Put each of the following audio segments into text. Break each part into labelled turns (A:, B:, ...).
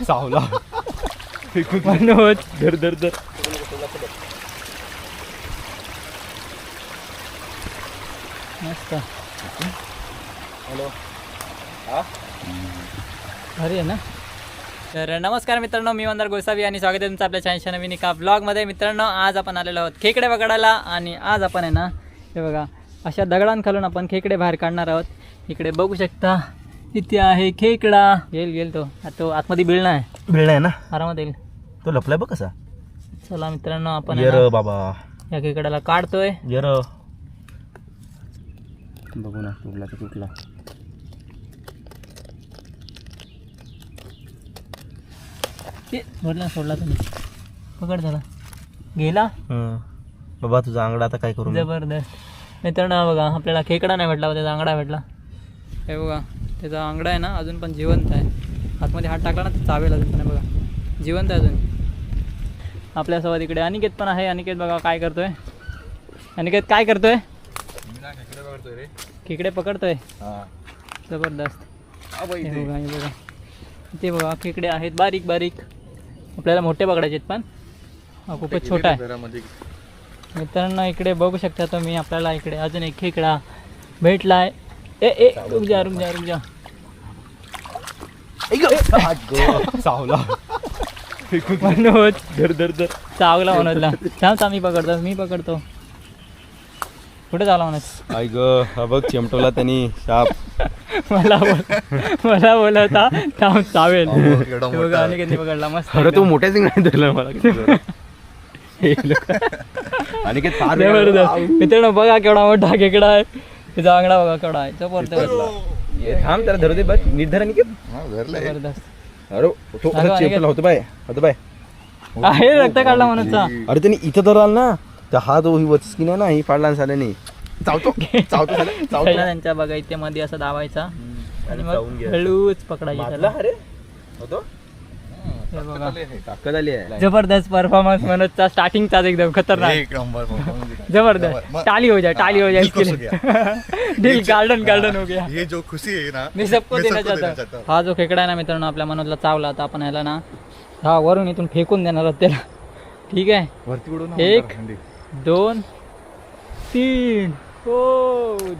A: चावला मनोज धर धर धर. मस्त. भारी आहे ना? तर नमस्कार मित्रांनो मी मंदार गोसावी आणि स्वागत आहे तुमचं आपल्या छानशा नवीन एका ब्लॉगमध्ये मित्रांनो आज आपण आलेलो आहोत खेकडे पकडायला आणि आज आपण आहे ना हे बघा अशा दगडांखालून आपण खेकडे बाहेर काढणार आहोत. इकडे बघू शकता. इथे आहे खेकडा. येईल येईल तो. आता तो आतमध्ये बिळणं आहे.
B: ना?
A: आरामात येईल.
B: तो लपलाय बघ कसा.
A: चला मित्रांनो आपण आहे
B: यर
A: ना
B: बाबा.
A: या खेकड्याला काढतोय.
B: यर बघू ना कुठला तर कुठला
A: ते सोडला सोडला तुम्ही. पकड झाला गेला?
B: बाबा तुझा अंगडा आता काय करू मी?
A: जबरदस्त. मित्रांनो बघा आपल्याला खेकडा नाही भेटला त्याचा आंगडा भेटला. हे बघा. त्याचा आंगडा आहे ना अजून पण जिवंत आहे. आतमध्ये हात टाकला ना तर चावेल अजून पण आहे बघा. जिवंत आहे अजून. आपल्यासोबत इकडे अनिकेत पण आहे. अनिकेत बघा काय करतोय. अनिकेत काय करतोय? खेकडे पकडतोय जबरदस्त. बघा हे बघा. ते बघा खेकडे आहेत. बारीक बारीक. आपल्याला मोठे पकडायचे आहेत पण. हा खूपच छोटा आहे. मित्रांनो इकडे बघू शकता तुम्ही. आपल्याला इकडे अजून एक खेकडा भेटलाय. ए ए रुक जा रुक जा रुक जा.
B: चावला.
A: मनोज. धर धर धर. चावला मनोजला. थांब थांब मी पकडतो मी पकडतो. कुठे चावला मनोज?
B: आई ग हा बघ चिमटवला त्यांनी शाप.
A: मला बोल मला बोलवता थांब चावेल. हे बघा अनिकेतने पकडला मस्त
B: अरे तू मोठ्या नाही धरला मला आणि काय फार
A: जबरदस्त. मित्रांनो बघा केवढा मोठा खेकडा आहे. तिचा आंगडा बघा केवढा आहे. जबरदस्त
B: ये, थांब त्याला धरू दे बघ निर्धार आणि
A: जबरदस्त.
B: अरे तो
A: सांगा,
B: चिमटला होतो बाय. होतो बाय.
A: आहे रक्त काढला मनोजचा
B: अरे त्यांनी इथं धरला ना. त्या हा जो ही वचकी नाही ना ही पाडला झाल्याने चावतो. चावतो झालं.
A: पहिला त्यांच्या बघा इथे मध्ये असं दाबायचा. आणि मग. हळूच पकडायची त्याला.
B: अरे. होतो. ताकद आली आहे
A: जबरदस्त परफॉर्मन्स मनोजचा स्टार्टिंगचाच एकदम खतरनाक. जबरदस्त. टाली हो जाए टाली हो जाए इसके लिए दिल गार्डन गार्डन हो गया
C: ये जो खुशी है ना
A: मी सबको देना चाहता हूं. हा जो खेकडा आहे ना मित्रांनो आपल्या मनोजला चावला आता आपण ह्याला ना हा वरून इथून फेकून देणार आहोत त्याला. ठीक आहे? एक दोन तीन. हो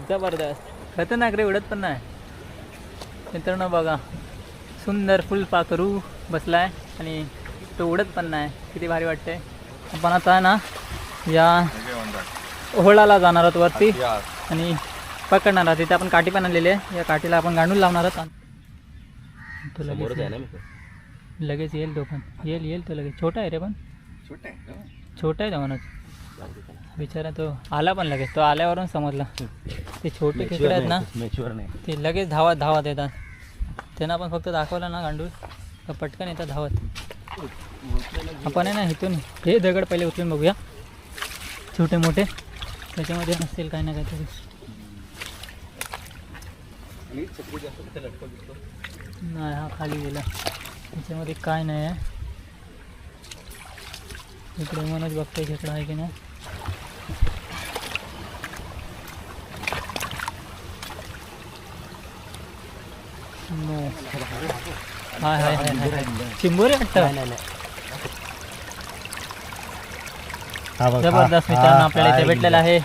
A: जबरदस्त. खतरनाक रे उडत पण नाही. मित्रांनो बघा. सुंदर फुलपाखरू. बसलाय आणि तो उडत पण नाही. किती भारी वाटते आपण आता ना या ओहळाला जाणार आहोत वरती आणि पकडणार आहोत. तिथे आपण काठी पण आणलेली आहे. या काठीला आपण गांडून लावणार आहोत. तो लगेच
B: आहे
A: येईल.
B: मी.
A: लगेच येईल तो पण. येईल येईल तो लगेच. छोटा आहे रे पण. छोटा आहे तो म्हणत बिचारा तो आला पण लगेच. तो आल्यावरून समजला. ते छोटे खेकडे आहेत ना ते लगेच धावत धावत येतात त्यांना आपण फक्त दाखवलं ना गांडूळ. तर पटकन येतात धावत. आपण आहे ना इथून हे दगड पहिले उचलून बघूया. छोटे मोठे. त्याच्यामध्ये नसतील काही ना काहीतरी. नाही, हा खाली गेला. त्याच्यामध्ये काय नाही आहे. इकडे मनोज बघतोय खेकडा आहे की नाही. नो हाय हाय हाय हाय चिंबोरे वाटतं? जबरदस्त मित्रांनो आपल्याला इथे भेटलेला आहे.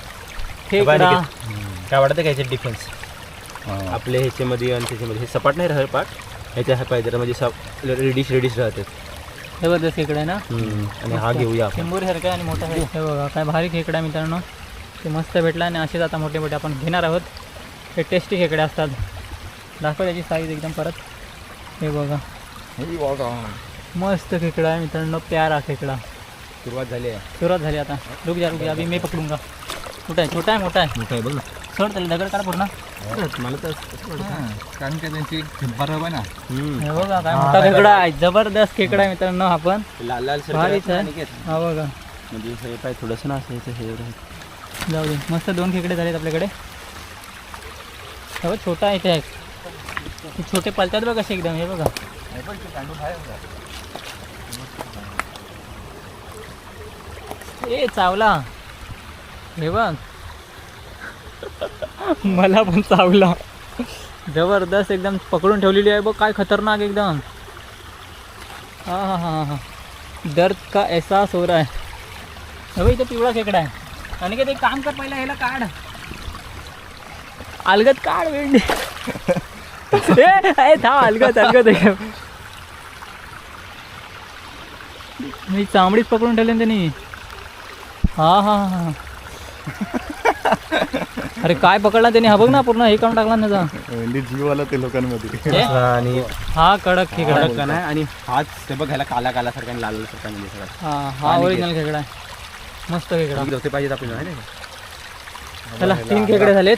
B: काय वाटतं काय डिफरन्स आपल्या ह्याच्यामध्ये आणि त्याच्यामध्ये. हे सपाट नाही राहत पाठ. ह्याच्या ह्या पाहिजे म्हणजे रेडिश रेडिश राहतात
A: जबरदस्त खेकडा आहे ना?
B: आणि हा घेऊया
A: चिंबोरी सारखा आणि मोठा आहे. हे बघा काय भारी खेकडा आहे मित्रांनो. ते मस्त भेटला आणि असेच आता मोठे मोठे आपण घेणार आहोत. हे टेस्टी खेकडे असतात. दाखव त्याची साईज एकदम परत. हे बघा. मस्त खेकडा आहे मित्रांनो प्यारा खेकडा.
B: सुरुवात झाली आहे.
A: सुरुवात झाली आता. रुक जा रुक जा अभी मी पकडूंगा कुठं आहे? छोटा आहे मोठा आहे?
B: मोठा आहे बघ. ना
A: सोड त्याला दगड काढ पूर्ण.
B: मला तर
C: कारण की त्यांची बरोबर ना.
A: हे बघा काय मोठा खेकडा आहे. जबरदस्त खेकडा आहे मित्रांनो आपण.
B: लाल लाल
A: भारीच आहे हा बघा.
B: म्हणजे हे पाय थोडंसं ना असायचं हे.
A: जाऊ दे. मस्त दोन खेकडे झालेत आपल्याकडे. हे बघ छोटा इथे आहे हे छोटे पलतात बघ कसे एकदम हे बघा. ए चावला. हे बघ. मला पण चावला. जबरदस्त एकदम पकडून ठेवलेली आहे बघ काय खतरनाक एकदम. हा हा हा हा. दर्द का एहसास हो रहा है. अबे इथं पिवळा खेकडा आहे. आणि काय ते काम कर पहिला ह्याला काढ. अलगत काढ वेंडी ए थांब आहे मी चांबडीच पकडून ठेवली त्यांनी. हा हा हा हा. अरे काय पकडला त्यांनी? हा बघ ना पूर्ण हे काढून टाकला ना
C: जीव आला ते लोकांमध्ये.
B: आणि
A: हा कडक खेकडा. आहे.
B: कडक नाही आणि हाच ते बघ ह्याला काला काला सारखा आणि लाल सारखा म्हणजे सगळा.
A: हा हा ओरिजिनल खेकडा आहे. मस्त खेकडा.
B: पाहिजेत आपल्याला
A: तीन खेकडे झालेत.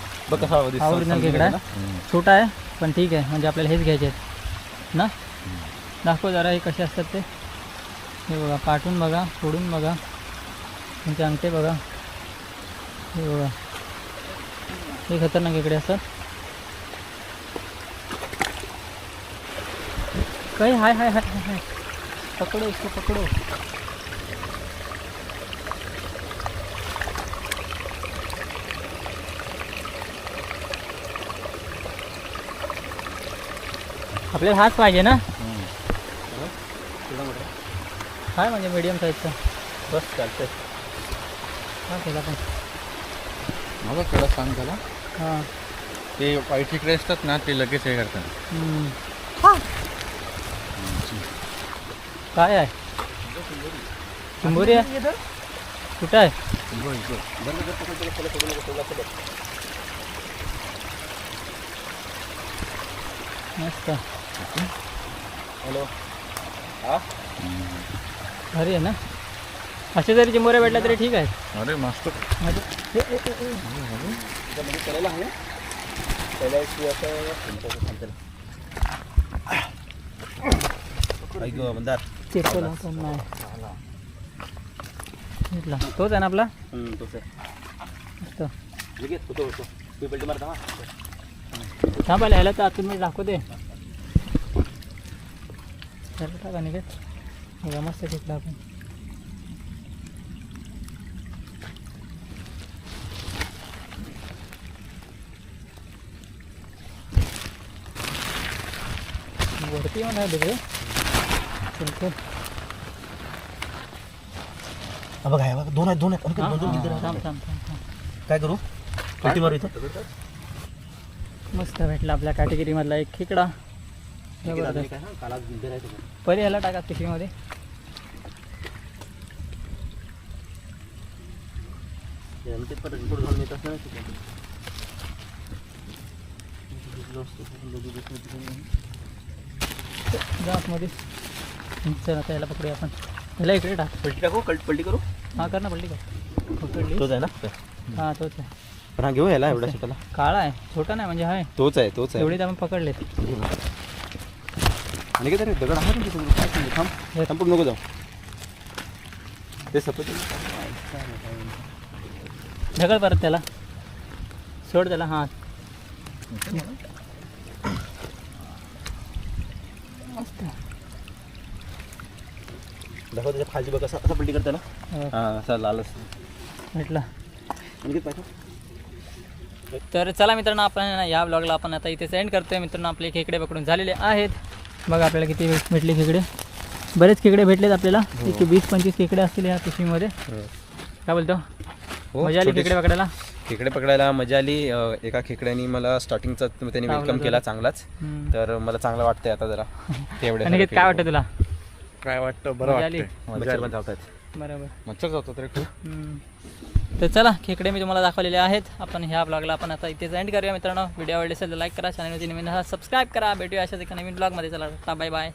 B: बघ कसा
A: हा ओरिजिनल खेकडा आहे. छोटा आहे पण ठीक आहे. म्हणजे आपल्याला हेच घ्यायचे आहेत. ना? दाखव जरा हे कसे असतात ते. हे बघा काटून बघा फोडून बघा. त्यांचे अंगठे बघा. हे बघा. हे खतरनाक इकडे असतात काही हाय हाय हाय हाय हाय. पकडो इसको पकडो. आपल्याला हाच पाहिजे ना? काय म्हणजे मीडियम साईजचा
B: बस चालतंय.
A: हा केला पण.
C: माझा कडा सांग त्याला
A: हां.
C: ते वाईट इकडे असतात ना ते लगेच हे करतात.
A: काय आहे? चिंबोरी आहे? कुठं आहे? मस्त.
B: हॅलो. हा?
A: भारी आहे ना? असे जरी चिंबोऱ्या भेटल्या तरी ठीक आहे.
C: अरे मस्त.
B: करायला हवे पहिला तू मंदार
A: भेटला. तोच आहे ना आपला?
B: तोच आहे. होतो होतो तू मारता हा.
A: थांब ह्याला तर आतून मी दाखवते. त्याला टाका निघत बघा मस्त घेतला आपण. वरती म्हणा
B: हा बघा बघा दोन आहेत दोन आहेत. दोन दोन काय करू? पलटी मारू इथं.
A: मस्त भेटला आपल्या कॅटेगरीमधला एक खेकडा. पहिले ह्याला टाका पिशवीमध्ये चल आता याला पकडूया आपण. ह्याला इकडे टाक.
B: पलटी टाकू? कल- पलटी करू?
A: हा कर ना पडली का पकडली
B: तोच आहे ना?
A: हा तोच आहे.
B: पण हा घेऊ याला एवढा छोटाला?
A: काळा आहे. छोटा नाही म्हणजे आहे.
B: तोच आहे तोच आहे.
A: एवढीच आपण पकडलेत.
B: आणि काय तरी दगड आहे तुमच्यासमोर. काय सांगू? थांब
A: हे.
B: थांब नको जाऊ ते सफेद
A: ढकल परत त्याला सोड त्याला मस्त
B: दाखव त्याच्या खालची बघ असं असं पलटी करते ना
A: हो,
B: हा असा लाल असं
A: भेटला तर चला मित्रांनो आपण या ब्लॉगला आपण आता इथे सेंड करतोय. मित्रांनो आपले खेकडे पकडून झालेले आहेत. बघा आपल्याला किती भेट- भेटले खेकडे. बरेच खेकडे भेटलेत आपल्याला. एक वीस पंचवीस खेकडे असतील या पिशवीमध्ये काय बोलतो?
B: हो,
A: मजा आली खेकडे पकडायला?
B: खेकडे पकडायला मजा आली. एका खेकड्यानी मला स्टार्टिंगचा त्यांनी वेलकम केला. चांगलाच. तर मला चांगलं वाटतंय आता जरा. तेवढे
A: आणि काय वाटतं तुला?
C: काय वाटतं? बरं
A: मजा आली?
C: वाटतं
B: मच्छर पण धावतात
A: बरोबर
C: मच्छर जातो तरी खूप.
A: तर चला खेकडे मी तुम्हाला दाखवलेले आहेत. आपण ह्या ब्लॉगला आपण आता इथे एंड करूया मित्रांनो. व्हिडिओ आवडले असेल तर लाईक करा चॅनलवरती नवीन सबस्क्राईब करा. भेटूया अशाच एका नवीन ब्लॉगमध्ये चला बाय बाय